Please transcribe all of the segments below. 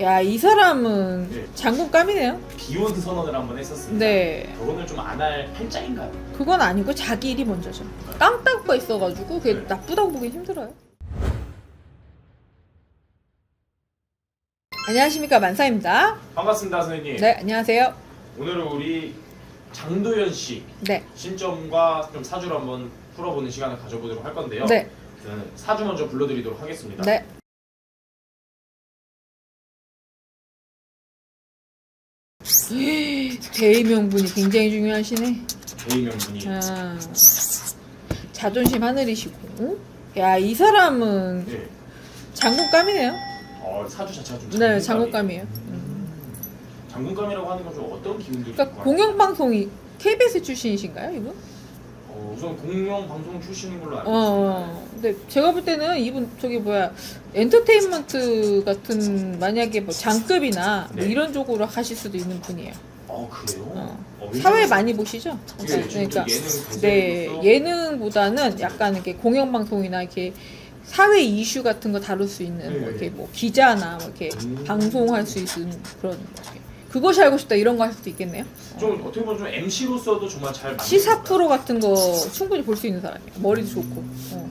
야, 이 사람은 네. 장군감이네요. 비욘드 선언을 한번 했었습니다. 네. 결혼을 좀 안 할 팔자인가요? 그건 아니고 자기 일이 먼저죠. 깡따구가 있어가지고 그게 네. 나쁘다고 보기 힘들어요. 안녕하십니까 만사입니다. 반갑습니다, 선생님. 네, 안녕하세요. 오늘은 우리 장도연 씨 네, 신점과 좀 사주를 한번 풀어보는 시간을 가져보도록 할 건데요. 네, 저는 사주 먼저 불러드리도록 하겠습니다. 네. 대의 명분이 굉장히 중요하시네. 대의명분이 아, 자존심 하늘이시고. 야, 이 사람은 네. 장군감이네요. 어, 사주 자체가 좀 네, 장군감이- 장군감이에요. 음. 장군감이라고 하는 건 좀 어떤 기운들이 그러니까 공영방송이 KBS 출신이신가요, 이분? 어, 우선 공영 방송 출신인 걸로 알고 어, 있습니다. 어. 근데 제가 볼 때는 이분 저기 뭐야 엔터테인먼트 같은 만약에 뭐 장급이나 뭐 네. 이런 쪽으로 하실 수도 있는 분이에요. 어, 그래요? 어. 어, 사회 많이 보시죠? 예, 그러니까, 예능 네 예능보다는 약간 이렇게 공영방송이나 이렇게 사회 이슈 같은 거 다룰 수 있는 뭐 네. 이렇게 뭐 기자나 뭐 이렇게 음. 방송할 수 있는 그런 뭐 그것이 알고 싶다 이런 거 할 수도 있겠네요. 좀 어떻게 보면 좀 MC로서도 정말 잘 맞는 시사 것 프로 같은 거 충분히 볼 수 있는 사람이에요. 머리도 좋고. 어.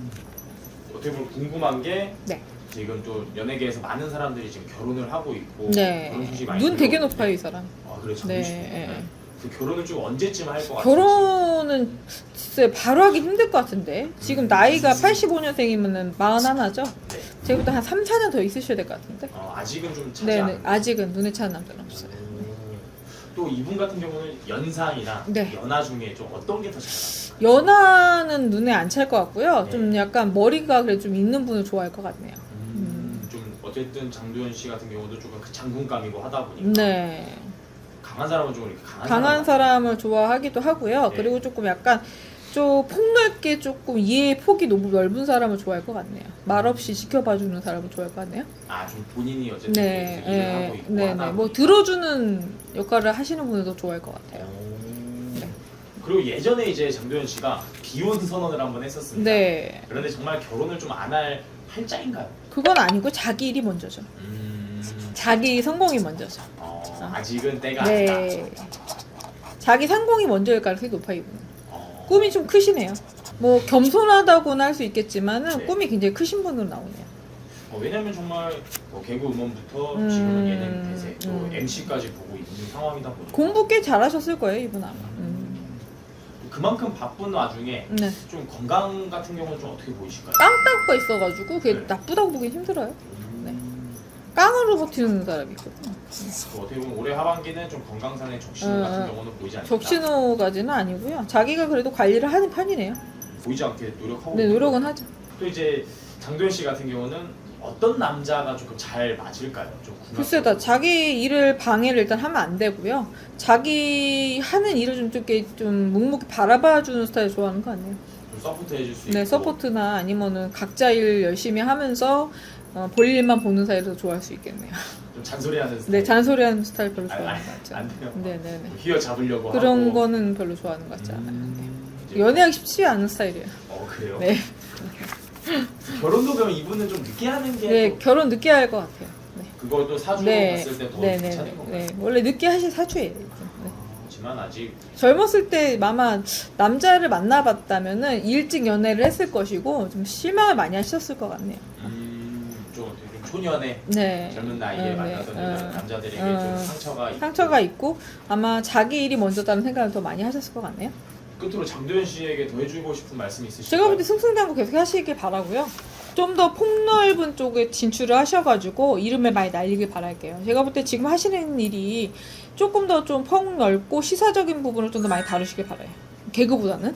어떻게 보면 궁금한 게 네. 지금 또 연예계에서 많은 사람들이 지금 결혼을 하고 있고 네. 그런 소식이 많이 눈 되게 높아요, 이 사람. 아 그래 참 네, 네. 예. 그 결혼을 좀 언제쯤 할 것 같아요? 결혼은 글쎄 바로 하기 힘들 것 같은데 지금 음. 나이가 85년생이면 41죠? 네. 제가부터 한 3, 4년 더 있으셔야 될 것 같은데 어, 아직은 좀 차지 네네 않은 아직은 눈에 차는 남자는 없어요 음. 또 이분 같은 경우는 연상이나 네. 연하 중에 좀 어떤 게 더 잘 나을까요? 연하는 눈에 안 찰 것 같고요 네. 좀 약간 머리가 그래 좀 있는 분을 좋아할 것 같네요 음, 좀 어쨌든 장도연 씨 같은 경우도 조금 그 장군감이고 하다 보니까 네 강한 사람은 좀 이렇게 강한, 강한 사람을 좋아하기도 하고요 네. 그리고 조금 약간 좀 폭넓게 조금 이해의 폭이 너무 넓은 사람을 좋아할 것 같네요 말없이 지켜봐주는 사람을 좋아할 것 같네요 아 좀 본인이 어쨌든 네, 계속 일을 하고 네, 있고 네, 하다 네. 뭐 보니까. 들어주는 역할을 하시는 분들도 좋아할 것 같아요. 오. 네. 그리고 예전에 이제 장도연 씨가 비욘드 선언을 한번 했었습니다. 네, 그런데 정말 결혼을 좀 안 할 팔자인가요? 그건 아니고 자기 일이 먼저죠. 음. 자기 성공이 먼저죠. 어, 아직은 때가 네, 아니다. 자기 성공이 먼저일 가능성이 높아 이분은. 어. 꿈이 좀 크시네요. 뭐 겸손하다고는 할 수 있겠지만은 네. 꿈이 굉장히 크신 분으로 나오네요. 어, 왜냐면 정말 뭐 개그 음원부터 음, 지금은 예능 대세 또 음. MC까지 보고 있는 상황이다 보니까 공부 꽤 잘하셨을 거예요 이분 아마. 음. 그만큼 바쁜 와중에 네, 좀 건강 같은 경우는 좀 어떻게 보이실까요? 깡따구가 있어가지고 그게 네. 나쁘다고 보기 힘들어요. 네. 음. 깡으로 버티는 사람이거든요. 그 어떻게 보면 올해 하반기는 좀 건강상의 적신 음, 같은 음. 경우는 보이지 않는다. 적신호까지는 아니고요. 자기가 그래도 관리를 하는 편이네요. 보이지 않게 노력하고 네, 있는 노력은. 하죠. 또 이제 장도연 씨 같은 경우는 어떤 남자가 조금 잘 맞을까요? 좀 궁금해요. 글쎄다 자기 일을 방해를 일단 하면 안 되고요. 자기 하는 일을 좀 이렇게 좀 묵묵히 바라봐 주는 스타일 좋아하는 거. 좀 서포트 해줄 수 네, 있고 서포트나 아니면은 각자 일 열심히 하면서 어, 볼 일만 보는 사이로 좋아할 수 있겠네요. 좀 잔소리하는 스타일 네, 잔소리하는 스타일 별로 아, 좋아하는 아, 것. 안 돼요. 네, 네, 네. 휘어 잡으려고 그런 하고 거는 별로 좋아하는 것 같지 않아요. 네. 음, 이제- 연애하기 쉽지 않은 스타일이에요. 어 그래요? 네, 결혼도 그럼 이분은 좀 늦게 하는 게 네, 또 결혼 늦게 할 것 같아요. 네, 그것도 사주로 네, 봤을 때더 네, 네, 괜찮은 네, 건가요? 네. 원래 늦게 하실 사주예요. 네. 하지만 아직 젊었을 때 아마 남자를 만나봤다면은 일찍 연애를 했을 것이고 좀 실망을 많이 하셨을 것 같네요. 음, 초년에 네. 젊은 나이에 네, 만나서 네. 이런 어, 남자들에게 어, 좀 상처가 있고 상처가 있고 아마 자기 일이 먼저다는 생각을 더 많이 하셨을 것 같네요. 끝으로 장도연 씨에게 더 해주고 싶은 말씀 있으실까요? 제가 볼 때 승승장구 계속 하시길 바라고요. 좀 더 폭넓은 쪽에 진출을 하셔가지고 이름을 많이 날리길 바랄게요. 제가 볼 때 지금 하시는 일이 조금 더 좀 폭넓고 시사적인 부분을 좀 더 많이 다루시길 바라요. 개그보다는.